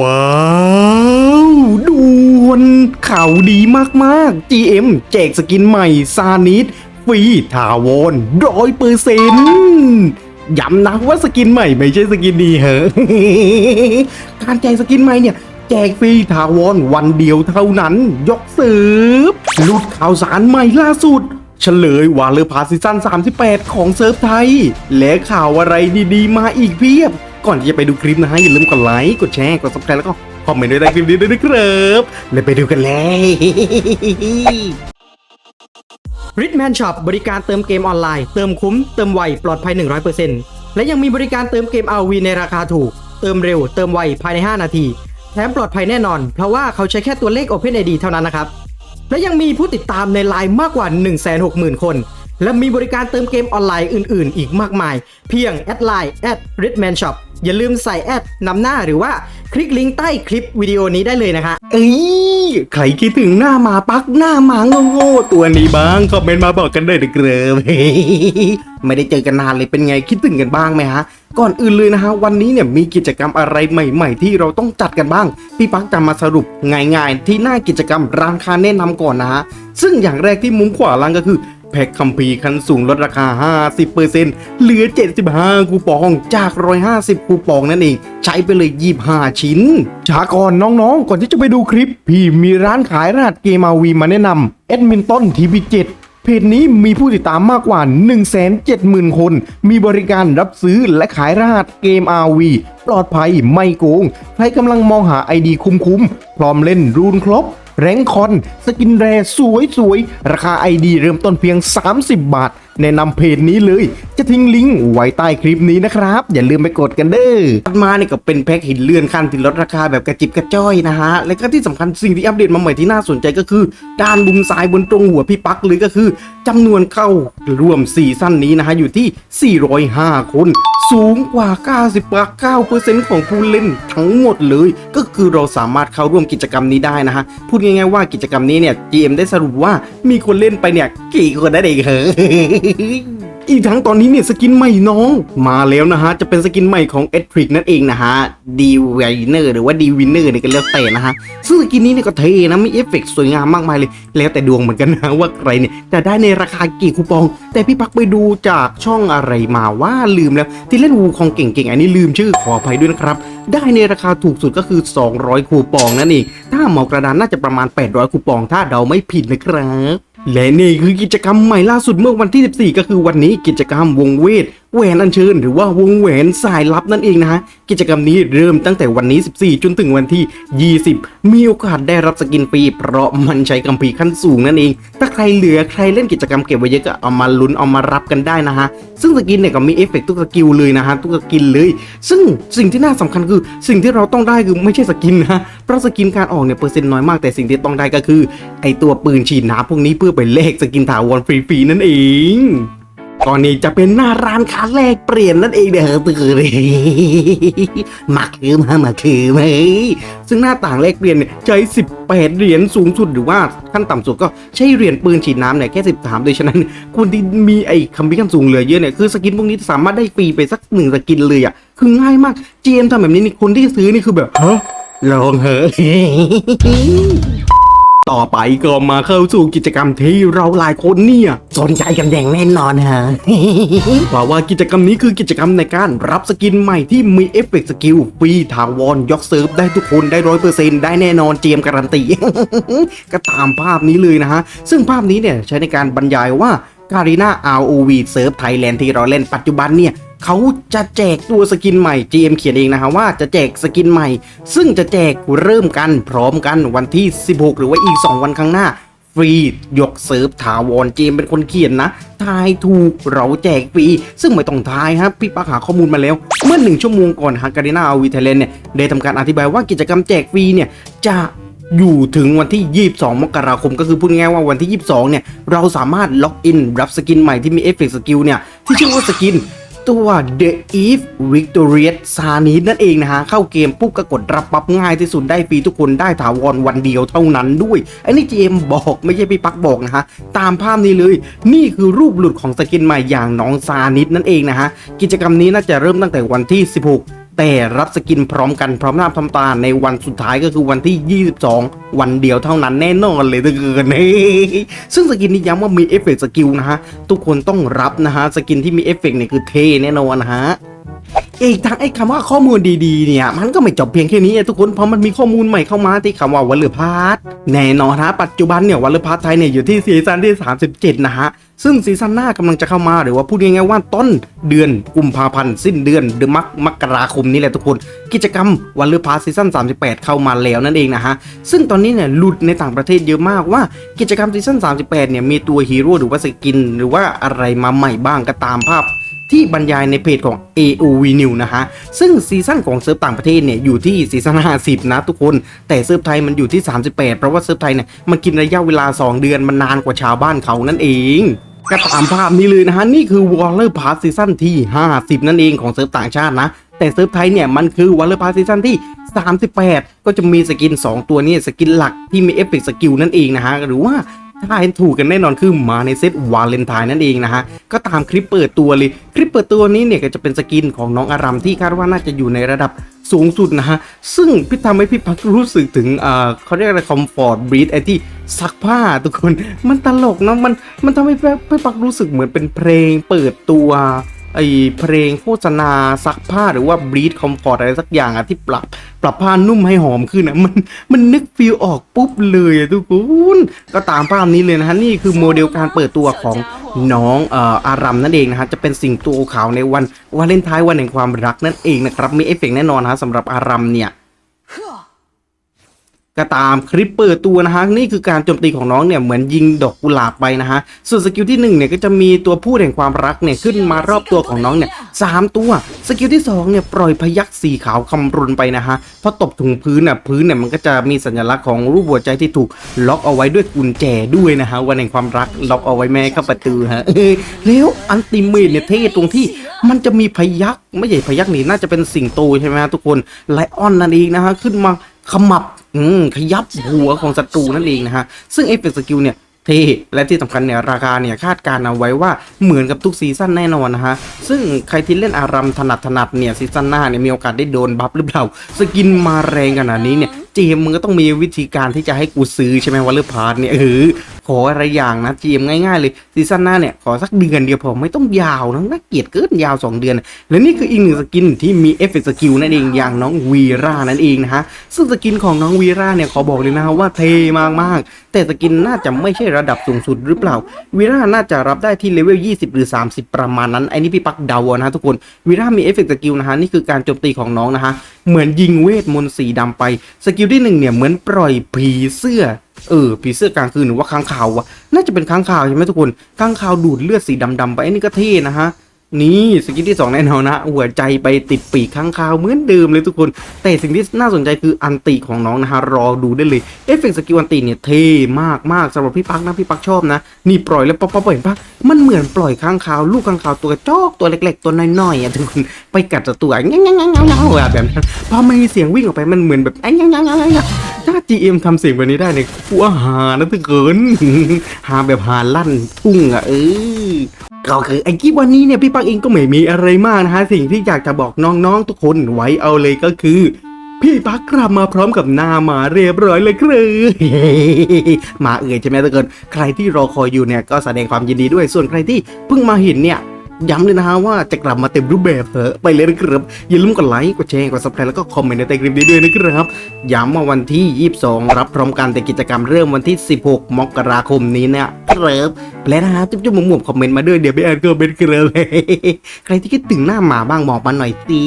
ว้าวด่วนข่าวดีมากๆ GM แจกสกินใหม่ซานิดฟรีถาวรร้อยเปอร์เซ็นย้ำนะว่าสกินใหม่ไม่ใช่สกินดีเหรอการแจกสกินใหม่เนี่ย แจกฟรีถาวรวันเดียวเท่านั้น ยกเสิร์ฟลุดข่าวสารใหม่ล่าสุดเฉลยวาเลอร์พาซีซั่น 38 ของเซิร์ฟไทย และข่าวอะไรดีๆ มาอีกเพียบ ก่อนที่จะไปดูคลิปนะฮะอย่าลืมกดไลค์กดแชร์กด subscribe แล้วก็คอมเมนต์ด้วยใต้คลิปนี้ด้วยนะครับแล้วไปดูกันเลย r i c h m a n Shop บริการเติมเกมออนไลน์ เติมคุ้ม เติมไว ปลอดภัย 100%และยังมีบริการเติมเกม RV ในราคาถูก เติมเร็ว เติมไว ภายใน 5 นาที แถมปลอดภัยแน่นอน เพราะว่าเขาใช้แค่ตัวเลข OpenID เท่านั้นนะครับ และยังมีผู้ติดตามในไลน์มากกว่า 160,000 คน และมีบริการเติมเกมออนไลน์อื่น ๆ อีกมากมาย เพียงแอดไลน์ at r i c h m a n Shop อย่าลืมใส่แอดนำหน้าหรือว่าคลิกลิงก์ใต้คลิปวิดีโอนี้ได้เลยนะคะ เอ้ย ใครคิดถึงหน้าหมาปักหน้าหมาโง่ๆตัวนี้บ้าง คอมเมนต์มาบอกกันได้เด้อครับไม่ได้เจอกันนานเลยเป็นไงคิดถึงกันบ้างไหมฮะ ก่อนอื่นเลยนะฮะ วันนี้เนี่ยมีกิจกรรมอะไรใหม่ ๆ ที่เราต้องจัดกันบ้าง พี่ปักจะมาสรุปง่ายๆ ที่หน้ากิจกรรมร้านค้าแนะนำก่อนนะฮะซึ่งอย่างแรกที่มุมขวาล่างก็คือ แพ็คคัมภีร์คันสูงลดราคา 50%เหลือ 75 คูปองจาก 150 คูปองนั่นเอง ใช้ไปเลย 25 ชิ้น ช้าก่อนน้องๆ ก่อนที่จะไปดูคลิป พี่มีร้านขายรหัสเกมอาวีมาแนะนำแอดมินต้นทีวี7เพจนี้มีผู้ติดตามมากกว่า 170,000 คน มีบริการรับซื้อและขายรหัสเกม RV ปลอดภัยไม่โกง ใครกำลังมองหาไอดีคุ้มๆ พร้อมเล่นรูนครบ แรงคอนสกินแรสวยสวยๆราคาไอดีเริ่มต้นเพียง 30 บาท แนะนำเพจนี้เลย จะทิ้งลิงก์ไว้ใต้คลิปนี้นะครับ อย่าลืมไปกดกันเด้อถัดมาเนี่ยก็เป็นแพ็คหินเลื่อนขั้นที่ลดราคาแบบกระจิบกระจ้อยนะฮะ และก็ที่สำคัญสิ่งที่อัปเดตมาใหม่ที่น่าสนใจก็คือ ด้านมุมซ้ายบนตรงหัวพี่ปักเลยก็คือจำนวนเข้ารวมซีซั่นนี้นะฮะอยู่ที่ 405 คนสูงกว่า 99%ของผู้เล่นทั้งหมดเลย ก็คือเราสามารถเข้าร่วมกิจกรรมนี้ได้นะฮะ พูดง่ายๆว่ากิจกรรมนี้เนี่ย GM ได้สรุปว่ามีคนเล่นไปเนี่ย กี่คนนั่นเองเหรอ อีกทั้งตอนนี้เนี่ยสกินใหม่น้อง มาแล้วนะฮะ จะเป็นสกินใหม่ของ e d r i c นั่นเองนะฮะดีว i เนอร์หรือว่าดีวินเนอร์เนี่ยก็แล้วแต่นะฮะ ซึ่งสกินนี้เนี่ยก็เท่นะมีเอฟเฟกต์สวยงามมากมายเลย แล้วแต่ดวงเหมือนกันนะว่าใครเนี่ยจะได้ในราคากี่คูปอง แต่พี่ปักไปดูจากช่องอะไรมาว่าลืมแล้ว ที่เล่นวูคองเก่งๆ อันนี้ลืมชื่อขออภัยด้วยนะครับ ได้ในราคาถูกสุดก็คือ 200 คูปองนั่นเองถ้าเหมากระดานน่าจะประมาณ 800 คูปองถ้าเดาไม่ผิดนะครับ และนี่คือกิจกรรมใหม่ล่าสุดเมื่อวันที่ 14 ก็คือวันนี้กิจกรรมวงเวท แหวนอัญเชิญหรือว่าวงแหวนสายลับนั่นเองนะฮะกิจกรรมนี้เริ่มตั้งแต่วันนี้ 14 จนถึงวันที่ 20 มีโอกาสได้รับสกินฟรีเพราะมันใช้กัมพีขั้นสูงนั่นเอง ถ้าใครเหลือใครเล่นกิจกรรมเก็บไว้เยอะก็เอามาลุ้นเอามารับกันได้นะฮะ ซึ่งสกินเนี่ยก็มีเอฟเฟกต์ทุกสกิลเลยนะฮะทุกสกินเลย ซึ่งสิ่งที่น่าสำคัญคือสิ่งที่เราต้องได้คือไม่ใช่สกินนะเพราะสกินการออกเนี่ยเปอร์เซ็นต์น้อยมากแต่สิ่งที่ต้องได้ก็คือไอตัวปืนฉีดน้ำพวกนี้เพื่อไปเลขสกินถาวรฟรีๆนั่นเอง ก่อนนี้จะเป็นหน้าร้านค้าแลกเปลี่ยนนั่นเองเด้อตือเลยมาคือมามาคือไหมซึ่งหน้าต่างแลกเปลี่ยนเนี่ยใช้ 18 เหรียญสูงสุดหรือว่าขั้นต่ำสุดก็ใช้เหรียญปืนฉีดน้ำเนี่ยแค่ 13โดยฉะนั้นคนที่มีไอ้คัมพิขั้นสูงเหลือเยอะเนี่ยคือสกินพวกนี้สามารถได้ฟรีไปสักหนึ่งสกินเลยอะคือง่ายมากเจมทำแบบนี้นี่คนที่ซื้อนี่คือแบบฮะลองเหอะ ต่อไปก็มาเข้าสู่กิจกรรมที่เราหลายคนเนี่ยสนใจกันอย่างแน่นอนฮะเพราะว่ากิจกรรมนี้คือกิจกรรมในการรับสกินใหม่ที่มีเอฟเฟกต์สกิลฟรีถาวรยกเซิร์ฟได้ทุกคนได้ร้อยเปอร์เซ็นต์ได้แน่นอนเจมการันตีก็ตามภาพนี้เลยนะฮะ ซึ่งภาพนี้เนี่ยใช้ในการบรรยายว่าการีนา ROV เซิร์ฟไทยแลนด์ที่เราเล่นปัจจุบันเนี่ย เขาจะแจกตัวสกินใหม่ GM เขียนเองนะฮะว่าจะแจกสกินใหม่ ซึ่งจะแจกเริ่มกันพร้อมกันวันที่ 16 หรือว่าอีก 2 วันข้างหน้า ฟรียกเซิร์ฟถาวรเจมเป็นคนเขียนนะทายถูกเราแจกฟรี ซึ่งไม่ต้องทายครับพี่ปักหาข้อมูลมาแล้ว เมื่อหนึ่งชั่วโมงก่อนฮาการีนาอาวีไทยแลนเนี่ยได้ทำการอธิบายว่ากิจกรรมแจกฟรีเนี่ยจะอยู่ถึงวันที่ 22 มกราคม ก็คือพูดง่ายว่าวันที่ 22 เนี่ย เราสามารถล็อกอินรับสกินใหม่ที่มีเอฟเฟกต์สกิลเนี่ย ที่ชื่อว่าสกิน ตัว The Eve Victorious s a n i t นั่นเองนะฮะ เข้าเกมปุ๊บก็กดรับปั๊บง่ายที่สุดได้ฟรีทุกคนได้ถาวรวันเดียวเท่านั้นด้วย อันนี้ GM บอกไม่ใช่พี่ปักบอกนะฮะ ตามภาพนี้เลย นี่คือรูปหลุดของสกินใหม่อย่างน้องซานิดนั่นเองนะฮะ กิจกรรมนี้น่าจะเริ่มตั้งแต่วันที่ 16 แต่รับสกินพร้อมกันพร้อมหน้าพร้อมตาในวันสุดท้ายก็คือวันที่ 22 วันเดียวเท่านั้นแน่นอนเลยทุกคนเฮ้ยซึ่งสกินนี้ย้ำว่ามีเอฟเฟกต์สกิลนะฮะ ทุกคนต้องรับนะฮะ สกินที่มีเอฟเฟกต์เนี่ยคือเทแน่นอนนะฮะอีกทั้งไอ้คำว่าข้อมูลดีๆเนี่ย มันก็ไม่จบเพียงแค่นี้อะทุกคนเพราะมันมีข้อมูลใหม่เข้ามาที่คำว่าวัลเลอร์พาร์ทแน่นอนฮะปัจจุบันเนี่ยวัลเลอร์พาร์ทไทยเนี่ยอยู่ที่ซีซั่นที่ 37 นะฮะ ซึ่งซีซั่นหน้ากำลังจะเข้ามาหรือว่าพูดง่ายๆว่าต้นเดือนกุมภาพันธ์สิ้นเดือนเดือนมกมกราคมนี่แหละทุกคน กิจกรรมวันเลือพาร์ทซีซั่น38 เข้ามาแล้วนั่นเองนะฮะ ซึ่งตอนนี้เนี่ยหลุดในต่างประเทศเยอะมากว่ากิจกรรมซีซั่น38 เนี่ยมีตัวฮีโร่หรือว่าสกิน หรือว่าอะไรมาใหม่บ้างก็ตามภาพที่บรรยายในเพจของ AOV New นะฮะ ซึ่งซีซั่นของเซิร์ฟต่างประเทศเนี่ยอยู่ที่ซีซั่น50 นะทุกคน แต่เซิร์ฟไทยมันอยู่ที่ 38 เพราะว่าเซิร์ฟไทยเนี่ยมันกินระยะเวลา 2 เดือนมันนานกว่าชาวบ้านเขานั่นเอง ก็ตามภาพนี้เลยนะฮะ นี่คือ Waller Pass ซีซั่นที่ 50 นั่นเองของเซิร์ฟต่างชาตินะ แต่เซิร์ฟไทยเนี่ย มันคือ Waller Pass ซีซั่นที่ 38 ก็จะมีสกิน 2 ตัวนี้สกินหลักที่มีเอฟเฟกต์สกิลนั่นเองนะฮะ หรือว่าถ้าเห็นถูกกันแน่นอนคือมาในเซตวาเลนไทน์นั่นเองนะฮะ ก็ตามคลิปเปิดตัวเลย คลิปเปิดตัวนี้เนี่ยก็จะเป็นสกินของน้องอารัมที่คาดว่าน่าจะอยู่ในระดับ สูงสุดนะฮะ ซึ่งพี่ทำให้พี่พักรู้สึกถึงอ่าเขาเรียกอะไรคอมฟอร์ตบรีดไอที่ซักผ้าทุกคนมันตลกนะมันมันทำให้พี่พี่พักรู้สึกเหมือนเป็นเพลงเปิดตัวไอเพลงโฆษณาซักผ้าหรือว่าบรีดคอมฟอร์ตอะไรสักอย่างอะที่ปรับ ปรับผ้านุ่มให้หอมขึ้นนะมันมันนึกฟีลออกปุ๊บเลยอะทุกคนก็ตามภาพนี้เลยนะฮะนี่คือโมเดลการเปิดตัวของน้องเอ่ออารัมนั่นเองนะฮะจะเป็นสิ่งตัวขาวในวันวาเลนไทน์วันแห่งความรักนั่นเองนะครับมีเอฟเฟกต์แน่นอนฮะสำหรับอารัมเนี่ย ก็ตามคลิปเปิดตัวนะฮะนี่คือการโจมตีของน้องเนี่ยเหมือนยิงดอกกุหลาบไปนะฮะส่วนสกิลที่หนึ่งเนี่ยก็จะมีตัวพูดแห่งความรักเนี่ยขึ้นมารอบตัวของน้องเนี่ยสามตัวสกิลที่สองเนี่ยปล่อยพยักสีขาวคำรุนไปนะฮะพอตบถึงพื้นน่ะพื้นเนี่ยมันก็จะมีสัญลักษณ์ของรูปหัวใจที่ถูกล็อกเอาไว้ด้วยกุญแจด้วยนะฮะวันแห่งความรักล็อกเอาไว้แม่ให้เข้าประตูฮะเออแล้วอันติเมทเนี่ยเท่ตรงที่มันจะมีพยักไม่ใช่พยักนี่น่าจะเป็นสิงโตใช่ไหมฮะทุกคนไลออนนั่นเองนะฮะขึ้นมาขมับ อืมขยับหัวของศัตรูนั่นเองนะฮะ ซึ่งเอฟเฟกต์สกิลเนี่ยเท่และที่สำคัญเนี่ยราคาเนี่ยคาดการณ์เอาไว้ว่าเหมือนกับทุกซีซั่นแน่นอนนะฮะ ซึ่งใครที่เล่นอารัมถนัดถนัดเนี่ยซีซั่นหน้าเนี่ยมีโอกาสได้โดนบัฟหรือเปล่า สกินมาแรงขนาดนี้เนี่ยเจมมึงก็ต้องมีวิธีการที่จะให้กูซื้อใช่ไหมวอลเลอร์พาร์ทเนี่ยเออ ออะไรอย่างนะเจมง่ายๆเลยซีซั่นหน้าเนี่ย ขอสักเดือนเดียวพอไม่ต้องยาวนะน่าเกียดเกินยาว 2 เดือน และนี่คืออีกหนึ่งสกินที่มีเอฟเฟกต์สกิลนั่นเองอย่างน้องวีรานั่นเองนะฮะ ซึ่งสกินของน้องวีราเนี่ยขอบอกเลยนะฮะว่าเท่มากๆ แต่สกินน่าจะไม่ใช่ระดับสูงสุดหรือเปล่าวีราน่าจะรับได้ที่เลเวล 20 หรือ 30 ประมาณนั้นไอ้นี่พี่ปักเดาอานะทุกคนวีรามีเอฟเฟกต์สกิลนะฮะนี่คือการโจมตีของน้องนะฮะเหมือนยิงเวทมนต์สีดำไปสกิลที่หนึ่งเนี่ยเหมือนปล่อยผีเสื้อ เออผีเสื้อกลางคืนหรือว่าค้างคาววะน่าจะเป็นค้างคาวใช่ไหมทุกคนค้างคาวดูดเลือดสีดำๆไปไอ้นี่ก็เท่นะฮะ นี่สกิลที่ 2 แน่นอนนะ หัวใจไปติดปีกข้างคาวเหมือนเดิมเลยทุกคน แต่สิ่งที่น่าสนใจคืออันติของน้องนะฮะรอดูได้เลยเอฟเฟกต์สกิลอันติเนี่ยเท่มากมากๆสำหรับพี่ปักนะพี่ปักชอบนะ นี่ปล่อยแล้วป๊อปป๊อปเห็นปะมันเหมือนปล่อยข้างคาวลูกข้างคาวตัวจอกตัวเล็ก ๆ ตัวน้อยๆอะทุกคนไปกัดตัวเงี้ยเงี้ยเงี้ยเงี้ยแบบนั้นพอมันมีเสียงวิ่งออกไปมันเหมือนแบบเงี้ยเงี้ยเงี้ยเงี้ยถ้า GM ทำเสียงแบบนี้ได้เนี่ยกูว่าหานะทุกคนหาแบบหาลั่นทุ่งอะเออก็คือไอ้คลิปวันนี้เนี่ยพี่ปักเองก็ไม่มีอะไรมากนะฮะสิ่งที่อยากจะบอกน้องๆทุกคนไว้เอาเลยก็คือ พี่ปักกลับมาพร้อมกับหน้าหมาเรียบร้อยเลยครับหมาเอ่ยใช่ไหมทุกคนใครที่รอคอยอยู่เนี่ยก็แสดงความยินดีด้วยส่วนใครที่เพิ่งมาเห็นเนี่ย ย้ำเลยนะฮะว่าจะกลับมาเต็มรูปแบบเถอะไปเลยนะครับอย่าลืมกดไลค์กดแชร์กดซับสไครต์แล้วก็คอมเมนต์ในใต้คลิปนี้ด้วยนะครับย้ำว่าวันที่ 22 รับพร้อมกันแต่กิจกรรมเริ่มวันที่ 16 มกราคมนี้นะครับและนะฮะจุ๊บจุ๊บหมุมคอมเมนต์มาด้วยเดี๋ยวไปอ่านคอมเมนต์กันเลยใครที่คิดถึงหน้าหมาบ้างบอกมาหน่อยสิ